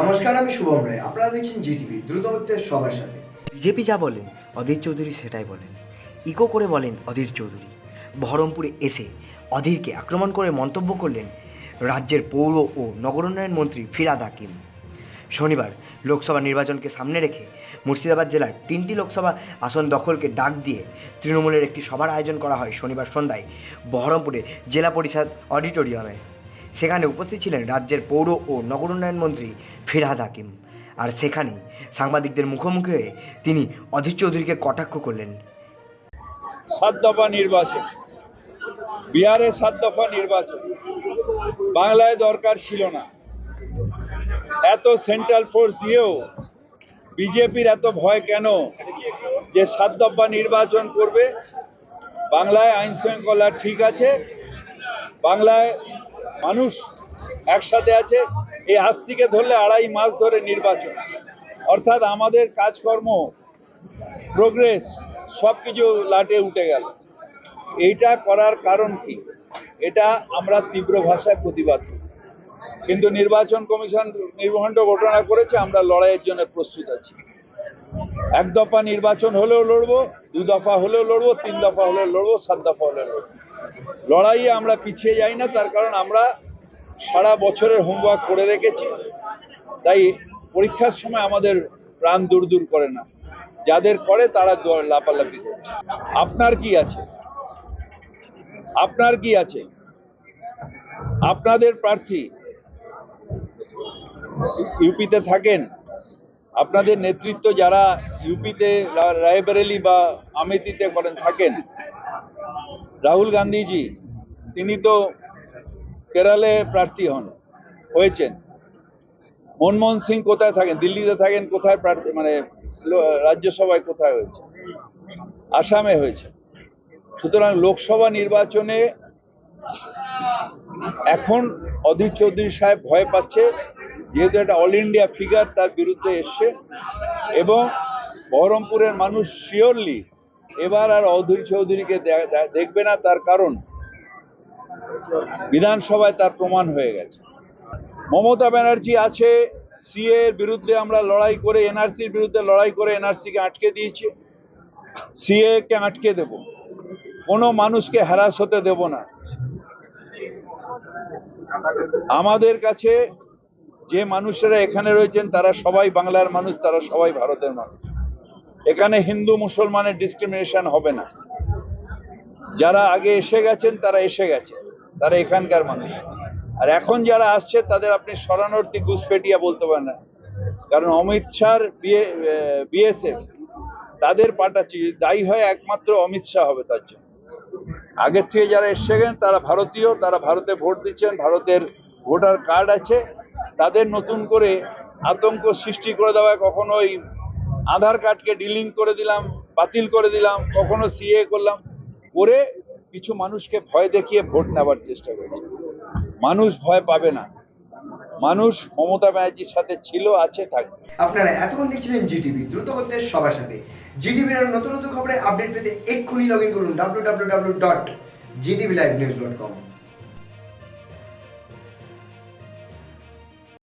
নমস্কার, আমি শুভম রায়। আপনারা দেখছেন জিটিভি দ্রুত হচ্ছে সবার সাথে। বিজেপি যা বলেন, অধীর চৌধুরী সেটাই বলেন। ইকো করে বলেন, অধীর চৌধুরী। বহরমপুরে এসে অধীরকে আক্রমণ করে মন্তব্য করলেন রাজ্যের পৌর ও নগরোন্নয়ন মন্ত্রী ফিরাদ হাকিম। শনিবার লোকসভা নির্বাচনকে সামনে রেখে মুর্শিদাবাদ জেলার তিনটি লোকসভা আসন দখলকে ডাক দিয়ে তৃণমূলের একটি সভার আয়োজন করা হয় শনিবার সন্ধ্যায় বহরমপুরে জেলা পরিষদ অডিটোরিয়ামে। সেখানে উপস্থিত ছিলেন রাজ্যের পৌর ও নগরোন্নয়ন মন্ত্রী ফিরহাদ হাকিম। আর সেখানেই সাংবাদিকদের মুখোমুখি হয়ে তিনি অধীর চৌধুরীকে কটাক্ষ করলেন। সাত দফা নির্বাচন। বিহারে সাত দফা নির্বাচন। বাংলায় দরকার ছিল না। এত সেন্ট্রাল ফোর্স দিয়েও বিজেপির এত ভয় কেন যে সাত দফা নির্বাচন করবে? বাংলায় আইন শৃঙ্খলা ঠিক আছে। বাংলায় মানুষ একসাথে আছে, এই হাস্তিকে ধরলে আড়াই মাস ধরে নির্বাচন। অর্থাৎ আমাদের কাজকর্ম প্রোগ্রেস সব কিছু লাটে উঠে গেল। এইটা করার কারণ কি? এটা আমরা তীব্র ভাষায় প্রতিবাদ করি। কিন্তু নির্বাচন কমিশন নির্ভণ্ড ঘটনা করেছে, আমরা লড়াইয়ের জন্য প্রস্তুত আছি। এক দফা নির্বাচন হলেও লড়বো, দু দফা হলেও লড়বো, তিন দফা হলেও লড়বো, সাত দফা হলেও লড়বো। লড়াইয়ে আমরা পিছিয়ে যাই না, তার কারণ আমরা সারা বছরের হোমওয়ার্ক করে রেখেছি। তাই পরীক্ষার সময় আমাদের প্রাণ দূর দূর করে না। যাদের করে তারা লাপালাপি করছে। আপনার কি আছে? আপনার কি আছে? আপনাদের প্রার্থী ইউপিতে থাকেন? আপনাদের নেতৃত্ব যারা ইউপিতে রায়বেরেলি বা আমেথিতে করেন, থাকেন। রাহুল গান্ধীজি, তিনি তো কেরালে প্রার্থী হন, হয়েছেন। মনমোহন সিং কোথায় থাকেন? দিল্লিতে থাকেন, কোথায় প্রার্থী মানে রাজ্যসভায় কোথায় হয়েছে? আসামে হয়েছে। সুতরাং লোকসভা নির্বাচনে এখন অধীর চৌধুরী সাহেব ভয় পাচ্ছে। যেহেতু একটা অল ইন্ডিয়া ফিগার তার বিরুদ্ধে এসছে, এবং বহরমপুরের মানুষ শিওরলি এবার আর অধীর চৌধুরীকে দেখবে না, তার কারণ বিধানসভায় তার প্রমাণ হয়ে গেছে। মমতা ব্যানার্জি আছে সিএ এর বিরুদ্ধে আমরা লড়াই করে এনআরসির বিরুদ্ধে লড়াই করে এনআরসি কে আটকে দিয়েছি সিএ কে আটকে দেব। কোনো মানুষকে হ্যারাস হতে দেব না। আমাদের কাছে যে মানুষেরা এখানে রয়েছেন, তারা সবাই বাংলার মানুষ, তারা সবাই ভারতের মানুষ। এখানে হিন্দু, মুসলমানের ডিসক্রিমিনেশন হবে না। যারা আগে এসে গেছেন, তারা এসে গেছেন তারা এখানকার মানুষ। আর এখন যারা আসছে, তাদের আপনি শরণার্থী ঘুষপেটিয়া বলতে পারেন না। কারণ অমিত শাহর বিএসএফ, তাদের পাঠাচ্ছি দায়ী হয় একমাত্র অমিত শাহ হবে তার জন্য। আগের থেকে যারা এসে গেছেন, তারা ভারতীয়, তারা ভারতে ভোট দিচ্ছেন, ভারতের ভোটার কার্ড আছে। তাদের নতুন করে আতঙ্ক সৃষ্টি করে দেওয়া, কখনো ওই আধার কার্ডকে ডিলিং করে দিলাম, বাতিল করে দিলাম, কখনো সিএ করলাম, করে কিছু মানুষকে ভয় দেখিয়ে ভোট নেওয়ার চেষ্টা করেছে। মানুষ ভয় পাবে না। মানুষ মমতা ব্যানার্জির সাথে ছিল, আছে, থাকবে। আপনারা এতক্ষণ দেখছিলেন জিটিভি, দ্রুত হচ্ছে সবার সাথে। জিটিভির নতুন নতুন খবরের আপডেট পেতে এক্ষুনি লগ ইন করুন W W W dot Zee TV live news dot com